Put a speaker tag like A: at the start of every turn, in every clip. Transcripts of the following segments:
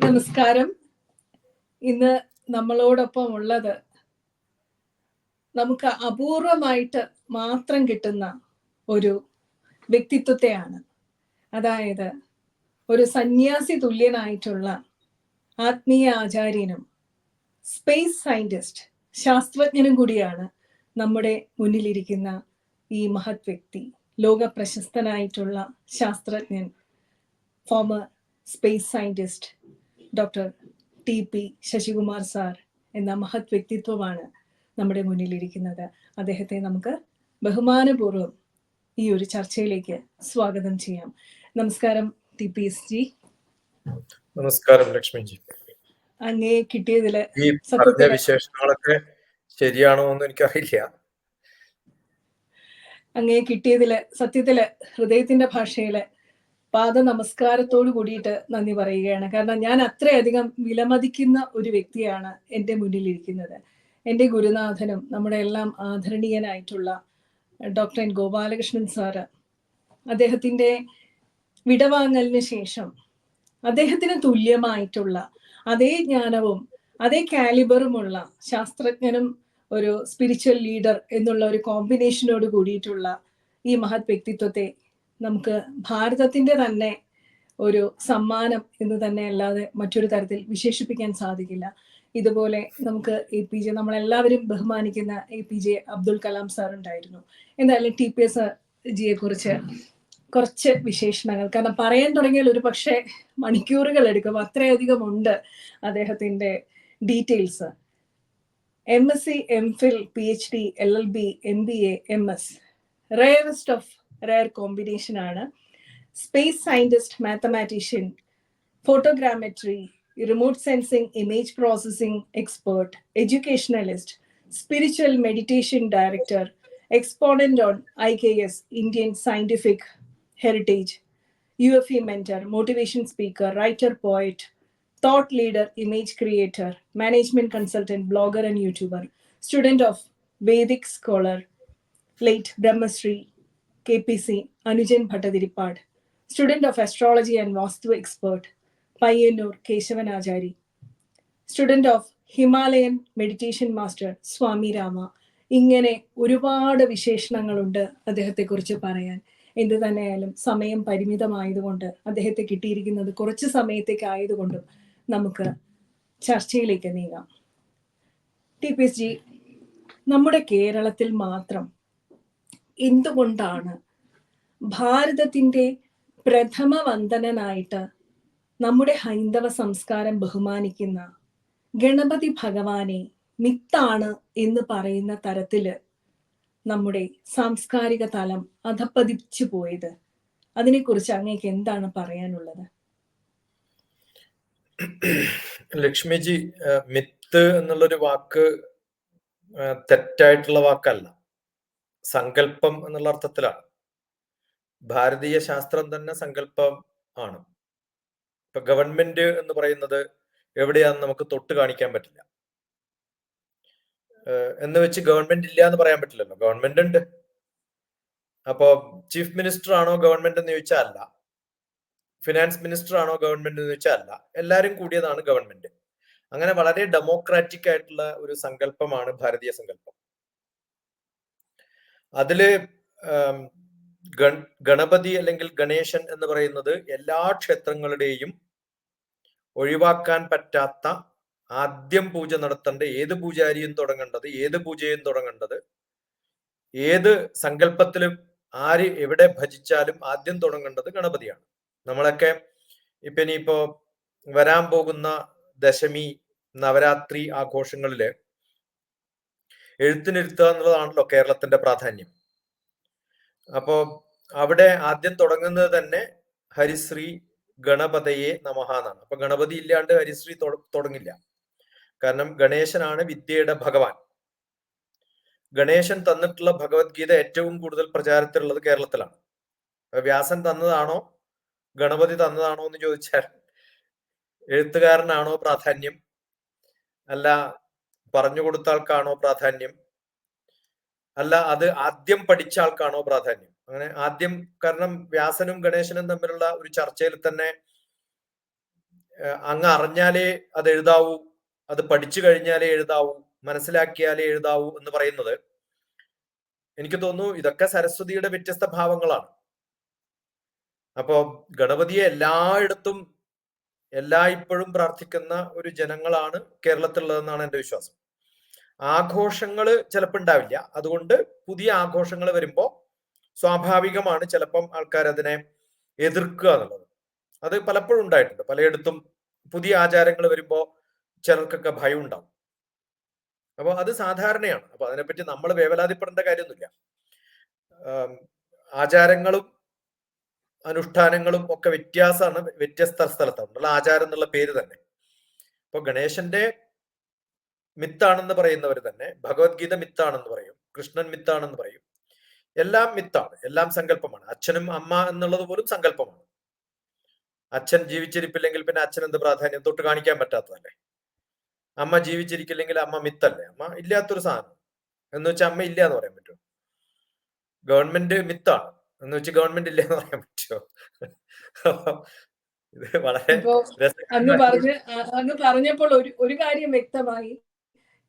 A: നമസ്കാരം. ഇന്ന് നമ്മളോടൊപ്പം ഉള്ളത് നമുക്ക് അപൂർവമായിട്ട് മാത്രം കിട്ടുന്ന ഒരു വ്യക്തിത്വത്തെയാണ്. അതായത് ഒരു സന്യാസി തുല്യനായിട്ടുള്ള ആത്മീയ ആചാര്യനും സ്പേസ് സയന്റിസ്റ്റ് ശാസ്ത്രജ്ഞനും കൂടിയാണ് നമ്മുടെ മുന്നിലിരിക്കുന്ന ഈ മഹത് വ്യക്തി ലോക പ്രശസ്തനായിട്ടുള്ള ശാസ്ത്രജ്ഞൻ former space scientist doctor T P Sasikumar sir എന്ന മഹത് വ്യക്തിത്വമാണ് നമ്മുടെ മുന്നിലിരിക്കുന്നത്. അദ്ദേഹത്തെ നമുക്ക് ബഹുമാനപൂർവം ഈ ഒരു ചർച്ചയിലേക്ക് സ്വാഗതം ചെയ്യാം. നമസ്കാരം ടി പി എസ് ജി.
B: നമസ്കാരം ലക്ഷ്മിജി.
A: അങ്ങേ കിട്ടിയതിൽ
B: ഈ പറഞ്ഞ
A: സത്യത്തിൽ
B: വിശേഷങ്ങളൊക്കെ ശരിയാണോ എന്ന് എനിക്കറിയില്ല.
A: അങ്ങേ കിട്ടിയതിൽ സത്യത്തിൽ ഹൃദയത്തിന്റെ ഭാഷയിൽ പാദ നമസ്കാരത്തോട് കൂടിയിട്ട് നന്ദി പറയുകയാണ്. കാരണം ഞാൻ അത്രയധികം വിലമതിക്കുന്ന ഒരു വ്യക്തിയാണ് എന്റെ മുന്നിലിരിക്കുന്നത്. എന്റെ ഗുരുനാഥനും നമ്മുടെ എല്ലാം ആദരണീയനായിട്ടുള്ള ഡോക്ടർ എൻ ഗോപാലകൃഷ്ണൻ സാറ് അദ്ദേഹത്തിന്റെ വിടവാങ്ങലിന് ശേഷം അദ്ദേഹത്തിന് തുല്യമായിട്ടുള്ള അതേ ജ്ഞാനവും അതേ കാലിബറുമുള്ള ശാസ്ത്രജ്ഞനും ഒരു സ്പിരിച്വൽ ലീഡർ എന്നുള്ള ഒരു കോമ്പിനേഷനോട് കൂടിയിട്ടുള്ള ഈ മഹത് വ്യക്തിത്വത്തെ നമുക്ക് ഭാരതത്തിന്റെ തന്നെ ഒരു സമ്മാനം എന്ന് തന്നെ അല്ലാതെ മറ്റൊരു തരത്തിൽ വിശേഷിപ്പിക്കാൻ സാധിക്കില്ല. ഇതുപോലെ നമുക്ക് എ പി ജെ നമ്മളെല്ലാവരും ബഹുമാനിക്കുന്ന A P J Abdul Kalam sir ഉണ്ടായിരുന്നു. എന്തായാലും ടി പി എസ് ജിയെ കുറിച്ച് കുറച്ച് വിശേഷണങ്ങൾ. കാരണം പറയാൻ തുടങ്ങിയാൽ ഒരു പക്ഷേ മണിക്കൂറുകൾ എടുക്കും. അത്രയധികം ഉണ്ട് അദ്ദേഹത്തിന്റെ details. M S C M phil P H D L L B M B A M S. Rarest of rare combination ആണ് space scientist mathematician photogrammetry remote sensing image processing expert educationalist spiritual meditation director exponent on I K S Indian scientific heritage, UFE mentor, motivation speaker, writer, poet, thought leader, image creator, management consultant, blogger, and YouTuber, student of Vedic scholar, late Brahmasri, KPC, Anujan അനുജൻ student of astrology and Vastu expert, expert Keshavan Keshavanachari student of Himalayan meditation master Swami Rama. ഇങ്ങനെ ഒരുപാട് വിശേഷണങ്ങളുണ്ട് അദ്ദേഹത്തെക്കുറിച്ച് പറയാൻ. എന്ത് തന്നെയായാലും സമയം പരിമിതമായതുകൊണ്ട് അദ്ദേഹത്തെ കിട്ടിയിരിക്കുന്നത് കുറച്ച് സമയത്തേക്ക് ആയതുകൊണ്ടും നമുക്ക് ചർച്ചയിലേക്ക് നീങ്ങാം. ടി പി എസ് ജി നമ്മുടെ കേരളത്തിൽ മാത്രം എന്തുകൊണ്ടാണ് ഭാരതത്തിന്റെ പ്രഥമ വന്ദനനായിട്ട് നമ്മുടെ ഹൈന്ദവ സംസ്കാരം ബഹുമാനിക്കുന്ന ഗണപതി ഭഗവാനെ മിത്താണ് എന്ന് പറയുന്ന തരത്തിൽ നമ്മുടെ സാംസ്കാരിക തലം അധപ്പതിച്ചു പോയത്. അതിനെക്കുറിച്ച് അങ്ങേക്ക് എന്താണ് പറയാനുള്ളത്?
B: ലക്ഷ്മിജി മിത്ത് എന്നുള്ളൊരു വാക്ക് തെറ്റായിട്ടുള്ള വാക്കല്ല. സങ്കല്പം എന്നുള്ള അർത്ഥത്തിലാണ്. ഭാരതീയ ശാസ്ത്രം തന്നെ സങ്കല്പം ആണ്. ഇപ്പൊ ഗവൺമെന്റ് എന്ന് പറയുന്നത് എവിടെയാന്ന് നമുക്ക് തൊട്ട് കാണിക്കാൻ പറ്റില്ല. എന്ന് വെച്ച് ഗവൺമെന്റ് ഇല്ല എന്ന് പറയാൻ പറ്റില്ലല്ലോ. ഗവൺമെന്റ് ഉണ്ട്. അപ്പോ ചീഫ് മിനിസ്റ്റർ ആണോ ഗവൺമെന്റ് എന്ന് ചോദിച്ചാൽ അല്ല. ഫിനാൻസ് മിനിസ്റ്റർ ആണോ ഗവൺമെന്റ് എന്ന് ചോദിച്ചാൽ അല്ല. എല്ലാവരും കൂടിയതാണ് ഗവൺമെന്റ്. അങ്ങനെ വളരെ ഡെമോക്രാറ്റിക് ആയിട്ടുള്ള ഒരു സങ്കല്പമാണ് ഭാരതീയ സങ്കല്പം. അതിൽ ഗണപതി അല്ലെങ്കിൽ ഗണേശൻ എന്ന് പറയുന്നത് എല്ലാ ക്ഷേത്രങ്ങളുടെയും ഒഴിവാക്കാൻ പറ്റാത്ത ആദ്യം പൂജ നടത്തേണ്ട ഏത് പൂജാരിയും തുടങ്ങേണ്ടത് ഏത് പൂജയും തുടങ്ങേണ്ടത് ഏത് സങ്കല്പത്തിലും ആര് എവിടെ ഭജിച്ചാലും ആദ്യം തുടങ്ങേണ്ടത് ഗണപതിയാണ്. നമ്മളൊക്കെ ഇപ്പൊ ഇനിയിപ്പോ വരാൻ പോകുന്ന ദശമി നവരാത്രി ആഘോഷങ്ങളിൽ എഴുത്തിനിരുത്തുക എന്നുള്ളതാണല്ലോ കേരളത്തിന്റെ പ്രാധാന്യം. അപ്പോ അവിടെ ആദ്യം തുടങ്ങുന്നത് തന്നെ ഹരിശ്രീ ഗണപതയെ നമഹ എന്നാണ്. അപ്പൊ ഗണപതി ഇല്ലാണ്ട് ഹരിശ്രീ തുടങ്ങില്ല. കാരണം ഗണേശനാണ് വിദ്യയുടെ ഭഗവാൻ. ഗണേശൻ തന്നിട്ടുള്ള ഭഗവത്ഗീത ഏറ്റവും കൂടുതൽ പ്രചാരത്തിലുള്ളത് കേരളത്തിലാണ്. വ്യാസൻ തന്നതാണോ? ഗണപതി തന്നതാണോ എന്ന് ചോദിച്ചാൽ എഴുത്തുകാരനാണോ പ്രാധാന്യം? അല്ല പറഞ്ഞു കൊടുത്ത ആൾക്കാണോ പ്രാധാന്യം? അല്ല അത് ആദ്യം പഠിച്ച ആൾക്കാണോ പ്രാധാന്യം? അങ്ങനെ ആദ്യം കാരണം വ്യാസനും ഗണേശനും തമ്മിലുള്ള ഒരു ചർച്ചയിൽ തന്നെ അങ്ങ് അറിഞ്ഞാലേ അത് എഴുതാവൂ അത് പഠിച്ചു കഴിഞ്ഞാലേ എഴുതാവൂ മനസ്സിലാക്കിയാലേ എഴുതാവൂ എന്ന് പറയുന്നത് എനിക്ക് തോന്നുന്നു ഇതൊക്കെ സരസ്വതിയുടെ വ്യത്യസ്ത ഭാവങ്ങളാണ്. അപ്പോ ഗണപതിയെ എല്ലായിടത്തും എല്ലായ്പ്പോഴും പ്രാർത്ഥിക്കുന്ന ഒരു ജനങ്ങളാണ് കേരളത്തിലുള്ളതെന്നാണ് എന്റെ വിശ്വാസം. ആഘോഷങ്ങൾ ചിലപ്പോൾ ഉണ്ടാവില്ല. അതുകൊണ്ട് പുതിയ ആഘോഷങ്ങൾ വരുമ്പോൾ സ്വാഭാവികമാണ് ചിലപ്പം ആൾക്കാർ അതിനെ എതിർക്കുക എന്നുള്ളത്. അത് പലപ്പോഴും ഉണ്ടായിട്ടുണ്ട്. പലയിടത്തും പുതിയ ആചാരങ്ങൾ വരുമ്പോൾ ചിലർക്കൊക്കെ ഭയം ഉണ്ടാവും. അപ്പോൾ അത് സാധാരണയാണ്. അപ്പൊ അതിനെപ്പറ്റി നമ്മൾ വേവലാതിപ്പെടേണ്ട കാര്യമൊന്നുമില്ല. ആചാരങ്ങളും അനുഷ്ഠാനങ്ങളും ഒക്കെ വ്യത്യാസമാണ് വ്യത്യസ്ത സ്ഥലത്താണ് ഉള്ള ആചാരം എന്നുള്ള പേര് തന്നെ. ഇപ്പൊ ഗണേശന്റെ മിത്താണെന്ന് പറയുന്നവർ തന്നെ ഭഗവത്ഗീത മിത്താണെന്ന് പറയും കൃഷ്ണൻ മിത്താണെന്ന് പറയും. എല്ലാം മിത്താണ് എല്ലാം സങ്കല്പമാണ്. അച്ഛനും അമ്മ എന്നുള്ളത് പോലും സങ്കല്പമാണ്. അച്ഛൻ ജീവിച്ചിരിപ്പില്ലെങ്കിൽ പിന്നെ അച്ഛൻ എന്ത് പ്രാധാന്യം? തൊട്ട് കാണിക്കാൻ പറ്റാത്തതല്ലേ? അമ്മ ജീവിച്ചിരിക്കില്ലെങ്കിൽ അമ്മ മിത്തല്ലേ? അമ്മ ഇല്ലാത്തൊരു സാധനം. എന്ന് വെച്ചാൽ അമ്മ ഇല്ല എന്ന് പറയാൻ പറ്റും ഗവൺമെന്റ് മിത്താണ്. എന്ന് വെച്ച് ഗവൺമെന്റ് ഇല്ല എന്ന് പറയാൻ പറ്റുമോ? ഇത് വളരെ അന്ന്
A: പറഞ്ഞ അന്ന് പറഞ്ഞപ്പോൾ ഒരു ഒരു കാര്യം വ്യക്തമായി.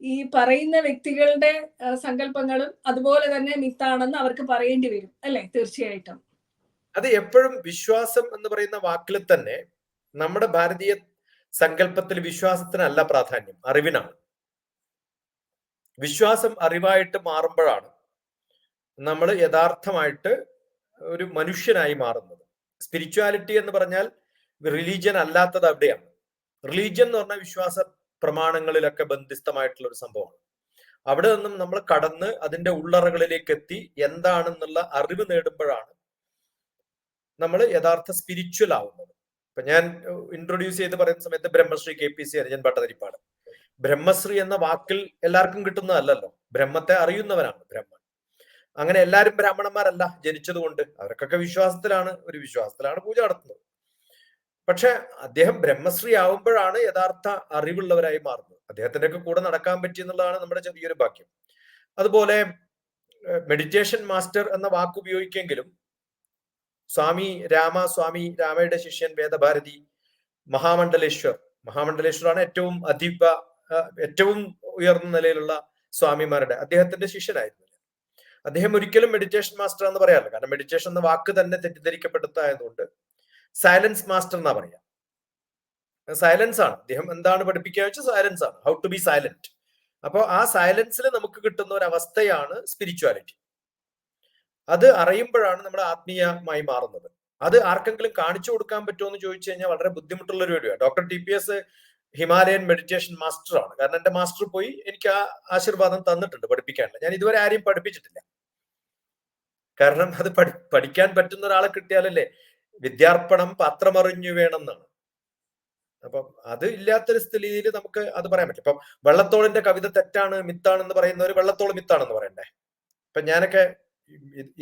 A: ഈ പറയുന്ന വ്യക്തികളുടെ സങ്കല്പങ്ങളും അതുപോലെ തന്നെ മിത്താണെന്ന് അവർക്ക് പറയേണ്ടി വരും അല്ലെ? തീർച്ചയായിട്ടും.
B: അത് എപ്പോഴും വിശ്വാസം എന്ന് പറയുന്ന വാക്കിൽ തന്നെ നമ്മുടെ ഭാരതീയ സങ്കല്പത്തിൽ വിശ്വാസത്തിനല്ല പ്രാധാന്യം അറിവിനാണ്. വിശ്വാസം അറിവായിട്ട് മാറുമ്പോഴാണ് നമ്മൾ യഥാർത്ഥമായിട്ട് ഒരു മനുഷ്യനായി മാറുന്നത്. സ്പിരിച്വാലിറ്റി എന്ന് പറഞ്ഞാൽ റിലീജിയൻ അല്ലാത്തത് അവിടെയാണ്. റിലീജിയൻ എന്ന് പറഞ്ഞാൽ വിശ്വാസ പ്രമാണങ്ങളിലൊക്കെ ബന്ധിസ്ഥമായിട്ടുള്ള ഒരു സംഭവമാണ്. അവിടെ നിന്നും നമ്മൾ കടന്ന് അതിന്റെ ഉള്ളറകളിലേക്ക് എത്തി എന്താണെന്നുള്ള അറിവ് നേടുമ്പോഴാണ് നമ്മൾ യഥാർത്ഥ സ്പിരിച്വൽ ആവുന്നത്. ഇപ്പൊ ഞാൻ ഇൻട്രൊഡ്യൂസ് ചെയ്ത് പറയുന്ന സമയത്ത് Brahmashri K P C Arijan Bhattathiripad. Brahmashri എന്ന വാക്കിൽ എല്ലാവർക്കും കിട്ടുന്നതല്ലല്ലോ. ബ്രഹ്മത്തെ അറിയുന്നവനാണ് ബ്രഹ്മൻ അങ്ങനെ എല്ലാവരും ബ്രാഹ്മണന്മാരല്ല ജനിച്ചത് കൊണ്ട് അവർക്കൊക്കെ വിശ്വാസത്തിലാണ് ഒരു വിശ്വാസത്തിലാണ് പൂജ നടത്തുന്നത്. പക്ഷെ അദ്ദേഹം ബ്രഹ്മശ്രീ ആവുമ്പോഴാണ് യഥാർത്ഥ അറിവുള്ളവരായി മാറുന്നത്. അദ്ദേഹത്തിന്റെ ഒക്കെ കൂടെ നടക്കാൻ പറ്റി എന്നുള്ളതാണ് നമ്മുടെ ചെറിയൊരു ഭാഗ്യം. അതുപോലെ മെഡിറ്റേഷൻ മാസ്റ്റർ എന്ന വാക്ക് ഉപയോഗിക്കെങ്കിലും സ്വാമി രാമ സ്വാമി രാമയുടെ ശിഷ്യൻ വേദഭാരതി മഹാമണ്ഡലേശ്വർ മഹാമണ്ഡലേശ്വറാണ് ഏറ്റവും അധിപ ഏറ്റവും ഉയർന്ന നിലയിലുള്ള സ്വാമിമാരുടെ അദ്ദേഹത്തിന്റെ ശിഷ്യനായിരുന്നു. അദ്ദേഹം ഒരിക്കലും മെഡിറ്റേഷൻ മാസ്റ്റർ എന്ന് പറയാറില്ല. കാരണം മെഡിറ്റേഷൻ എന്ന വാക്ക് തന്നെ തെറ്റിദ്ധരിക്കപ്പെടുത്തായതുകൊണ്ട് സൈലൻസ് മാസ്റ്റർ എന്നാ പറയാ. സൈലൻസ് ആണ്. അദ്ദേഹം എന്താണ് പഠിപ്പിക്കുക വെച്ചാൽ സൈലൻസ് ആണ്. ഹൗ ടു ബി സൈലന്റ് അപ്പോൾ ആ സൈലൻസിൽ നമുക്ക് കിട്ടുന്ന ഒരു അവസ്ഥയാണ് സ്പിരിച്വാലിറ്റി അത് അറിയുമ്പോഴാണ് നമ്മൾ ആത്മീയമായി മാറുന്നത്. അത് ആർക്കെങ്കിലും കാണിച്ചു കൊടുക്കാൻ പറ്റുമോ എന്ന് ചോദിച്ചു കഴിഞ്ഞാൽ വളരെ ബുദ്ധിമുട്ടുള്ള ഒരു video doctor T P S Himalayan meditation master ആണ്. കാരണം എന്റെ മാസ്റ്റർ പോയി എനിക്ക് ആ ആശീർവാദം തന്നിട്ടുണ്ട് പഠിപ്പിക്കാനുള്ള ഞാൻ ഇതുവരെ ആരെയും പഠിപ്പിച്ചിട്ടില്ല. കാരണം അത് പഠി പഠിക്കാൻ പറ്റുന്ന ഒരാളെ കിട്ടിയാലല്ലേ വിദ്യാർപ്പണം പത്രമറിഞ്ഞു വേണമെന്നാണ്. അപ്പം അത് ഇല്ലാത്തൊരു സ്ഥിതിയിൽ നമുക്ക് അത് പറയാൻ പറ്റും. ഇപ്പം വെള്ളത്തോളിന്റെ കവിത തെറ്റാണ് മിത്താണെന്ന് പറയുന്നവർ വെള്ളത്തോൾ മിത്താണെന്ന് പറയണ്ടേ? ഇപ്പൊ ഞാനൊക്കെ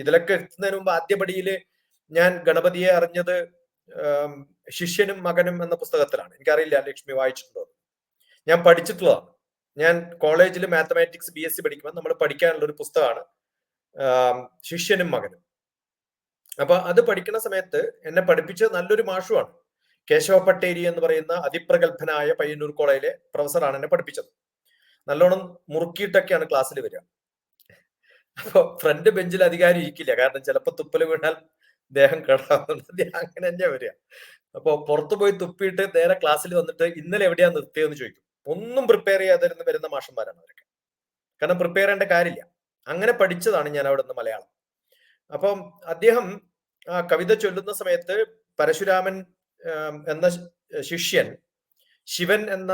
B: ഇതിലൊക്കെ എത്തുന്നതിന് മുമ്പ് ആദ്യപടിയിൽ ഞാൻ ഗണപതിയെ അറിഞ്ഞത് ശിഷ്യനും മകനും എന്ന പുസ്തകത്തിലാണ്. എനിക്കറിയില്ല ലക്ഷ്മി വായിച്ചിട്ടുണ്ടോ ഞാൻ പഠിച്ചിട്ടുള്ളതാണ്. ഞാൻ കോളേജിൽ മാത്തമാറ്റിക്സ് ബി എസ് സി പഠിക്കുമ്പോൾ നമ്മൾ പഠിക്കാനുള്ള ഒരു പുസ്തകമാണ് ശിഷ്യനും മകനും. അപ്പൊ അത് പഠിക്കുന്ന സമയത്ത് എന്നെ പഠിപ്പിച്ചത് നല്ലൊരു മാഷുമാണ് കേശവ പട്ടേരി എന്ന് പറയുന്ന അതിപ്രഗത്ഭനായ പയ്യന്നൂർ കോളേജിലെ പ്രൊഫസറാണ് എന്നെ പഠിപ്പിച്ചത്. നല്ലോണം മുറുക്കിയിട്ടൊക്കെയാണ് ക്ലാസ്സിൽ വരിക. അപ്പൊ ഫ്രണ്ട് ബെഞ്ചിൽ അധികാരം ഇരിക്കില്ല. കാരണം ചിലപ്പോൾ തുപ്പൽ വീണാൽ ദേഹം കേടാവുന്നുണ്ട് അങ്ങനെ തന്നെ വരിക. അപ്പൊ പുറത്തു പോയി തുപ്പിയിട്ട് നേരെ ക്ലാസ്സിൽ വന്നിട്ട് ഇന്നലെ എവിടെയാ നിർത്തിയെന്ന് ചോദിക്കും. ഒന്നും പ്രിപ്പയർ ചെയ്യാതിരുന്ന് വരുന്ന മാഷന്മാരാണ് അവരൊക്കെ. കാരണം പ്രിപ്പയർ ചെയ്യേണ്ട കാര്യമില്ല. അങ്ങനെ പഠിച്ചതാണ് ഞാൻ അവിടെ നിന്ന് മലയാളം. അപ്പം അദ്ദേഹം ആ കവിത ചൊല്ലുന്ന സമയത്ത് പരശുരാമൻ എന്ന ശിഷ്യൻ ശിവൻ എന്ന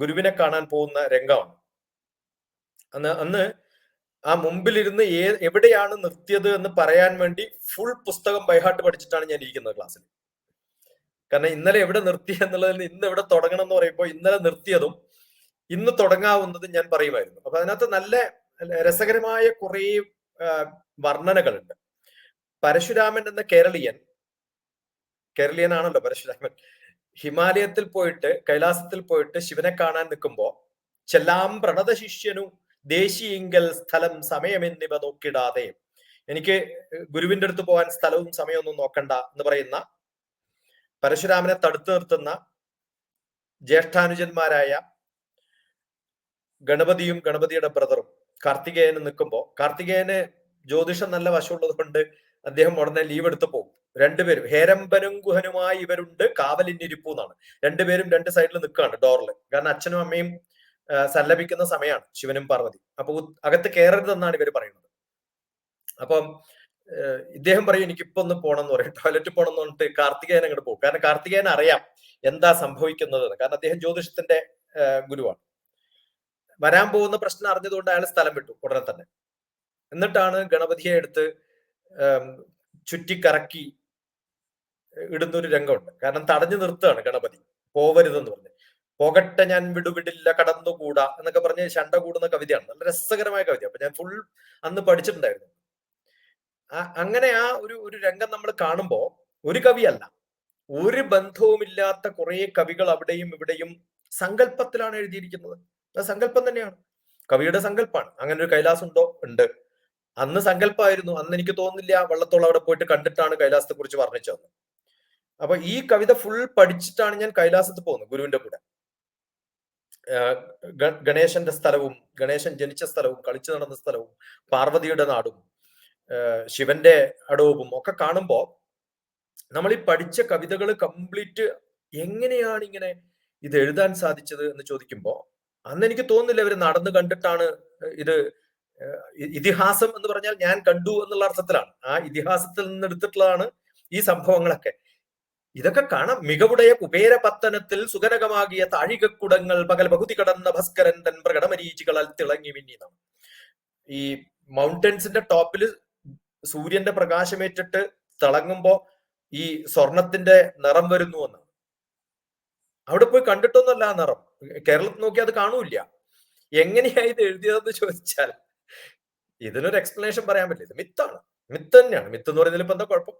B: ഗുരുവിനെ കാണാൻ പോകുന്ന രംഗമാണ്. അന്ന് അന്ന് ആ മുമ്പിലിരുന്ന് ഏ എവിടെയാണ് നിർത്തിയത് എന്ന് പറയാൻ വേണ്ടി ഫുൾ പുസ്തകം ബൈഹാർട്ട് പഠിച്ചിട്ടാണ് ഞാൻ ഇരിക്കുന്നത് ക്ലാസ്സിൽ കാരണം ഇന്നലെ എവിടെ നിർത്തി എന്നുള്ളതിൽ ഇന്ന് എവിടെ തുടങ്ങണം എന്ന് പറയുമ്പോൾ ഇന്നലെ നിർത്തിയതും ഇന്ന് തുടങ്ങാവുന്നതും ഞാൻ പറയുമായിരുന്നു. അപ്പൊ അതിനകത്ത് നല്ല രസകരമായ കുറേ വർണനകളുണ്ട്. പരശുരാമൻ എന്ന കേരളീയൻ കേരളീയൻ ആണല്ലോ പരശുരാമൻ. ഹിമാലയത്തിൽ പോയിട്ട് കൈലാസത്തിൽ പോയിട്ട് ശിവനെ കാണാൻ നിൽക്കുമ്പോ ചെല്ലാം പ്രണത ശിഷ്യനു ദേശീയങ്കൽ സ്ഥലം സമയം എന്നിവ നോക്കിടാതെ എനിക്ക് ഗുരുവിന്റെ അടുത്ത് പോകാൻ സ്ഥലവും സമയമൊന്നും നോക്കണ്ട എന്ന് പറയുന്ന പരശുരാമനെ തടുത്തു നിർത്തുന്ന ജ്യേഷ്ഠാനുജന്മാരായ ഗണപതിയും ഗണപതിയുടെ ബ്രദറും കാർത്തികേയന് നിൽക്കുമ്പോൾ കാർത്തികേയന് ജ്യോതിഷം നല്ല വശമുള്ളത് കൊണ്ട് അദ്ദേഹം ഉടനെ ലീവ് എടുത്ത് പോകും. രണ്ടുപേരും ഹേരമ്പനും ഗുഹനുമായി ഇവരുണ്ട് കാവലിന്നിരിപ്പു എന്നാണ്. രണ്ടുപേരും രണ്ട് സൈഡിൽ നിൽക്കുകയാണ് ഡോറിൽ കാരണം അച്ഛനും അമ്മയും സല്ലപിക്കുന്ന സമയമാണ് ശിവനും പാർവതി. അപ്പൊ അകത്ത് കയറരുതെന്നാണ് ഇവർ പറയുന്നത്. അപ്പം ഇദ്ദേഹം പറയും എനിക്കിപ്പോ ഒന്ന് പോകണം എന്ന് പറയും. ടോയ്ലറ്റിൽ പോകണം എന്ന് പറഞ്ഞിട്ട് കാർത്തികേയൻ അങ്ങോട്ട് പോകും. കാരണം കാർത്തികേയൻ അറിയാം എന്താ സംഭവിക്കുന്നത്. കാരണം അദ്ദേഹം ജ്യോതിഷത്തിന്റെ ഗുരുവാണ്. വരാൻ പോകുന്ന പ്രശ്നം അറിഞ്ഞതുകൊണ്ട് അയാൾ സ്ഥലം വിട്ടു ഉടനെ തന്നെ. എന്നിട്ടാണ് ഗണപതിയെ എടുത്ത് ചുറ്റിക്കറക്കി ഇടുന്നൊരു രംഗമുണ്ട്. കാരണം തടഞ്ഞു നിർത്തുകയാണ് ഗണപതി. പോവരുതെന്ന് പറഞ്ഞ്. പോകട്ടെ ഞാൻ വിടുവിടില്ല കടന്നുകൂടാ എന്നൊക്കെ പറഞ്ഞ് ശണ്ട കൂടുന്ന കവിതയാണ്. നല്ല രസകരമായ കവിത അപ്പൊ ഞാൻ ഫുൾ അന്ന് പഠിച്ചിട്ടുണ്ടായിരുന്നു. അങ്ങനെ ആ ഒരു ഒരു രംഗം നമ്മൾ കാണുമ്പോൾ ഒരു കവിയല്ല. ഒരു ബന്ധവുമില്ലാത്ത കുറേ കവികൾ അവിടെയും ഇവിടെയും സങ്കല്പത്തിലാണ് എഴുതിയിരിക്കുന്നത്. സങ്കല്പം തന്നെയാണ്. കവിയുടെ സങ്കല്പമാണ് അങ്ങനെ ഒരു കൈലാസം ഉണ്ടോ. ഉണ്ട് അന്ന് സങ്കല്പമായിരുന്നു അന്ന് എനിക്ക് തോന്നുന്നില്ല വള്ളത്തോൾ അവിടെ പോയിട്ട് കണ്ടിട്ടാണ് കൈലാസത്തെ കുറിച്ച് വർണിച്ചത് അപ്പൊ ഈ കവിത ഫുൾ പഠിച്ചിട്ടാണ് ഞാൻ കൈലാസത്ത് പോകുന്നത് ഗുരുവിന്റെ കൂടെ. ഗണേശന്റെ സ്ഥലവും ഗണേശൻ ജനിച്ച സ്ഥലവും കളിച്ചു നടന്ന സ്ഥലവും പാർവതിയുടെ നാടും ശിവന്റെ അടവും ഒക്കെ കാണുമ്പോ നമ്മൾ ഈ പഠിച്ച കവിതകൾ കംപ്ലീറ്റ് എങ്ങനെയാണ് ഇങ്ങനെ ഇത് എഴുതാൻ സാധിച്ചത് എന്ന് ചോദിക്കുമ്പോ അന്ന് എനിക്ക് തോന്നുന്നില്ല ഇവർ നടന്നു കണ്ടിട്ടാണ് ഇത് ഇതിഹാസം എന്ന് പറഞ്ഞാൽ ഞാൻ കണ്ടു എന്നുള്ള അർത്ഥത്തിലാണ്. ആ ഇതിഹാസത്തിൽ നിന്ന് എടുത്തിട്ടുള്ളതാണ് ഈ സംഭവങ്ങളൊക്കെ. ഇതൊക്കെ കാണാം. മികവുടയ കുബേര പത്തനത്തിൽ സുഖനകമാകിയ താഴികക്കുടങ്ങൾ പകൽ ബഹുതി കടന്ന ഭസ്കരൻ തൻ പ്രകടമരീചികളാൽ തിളങ്ങി മിന്നിയതാണ് ഈ മൗണ്ടൻസിന്റെ ടോപ്പിൽ സൂര്യന്റെ പ്രകാശമേറ്റിട്ട് തിളങ്ങുമ്പോ ഈ സ്വർണത്തിന്റെ നിറം വരുന്നു എന്ന്. അവിടെ പോയി കണ്ടിട്ടൊന്നുമല്ല നിറം. കേരളത്തിൽ നോക്കി അത് കാണൂല എങ്ങനെയാ ഇത് എഴുതിയതെന്ന് ചോദിച്ചാൽ ഇതിനൊരു എക്സ്പ്ലനേഷൻ പറയാൻ പറ്റില്ല. ഇത് മിത്താണ് മിത്ത് തന്നെയാണ്. മിത്ത് എന്ന് പറയുന്നതിൽ ഇപ്പൊ എന്താ കുഴപ്പം?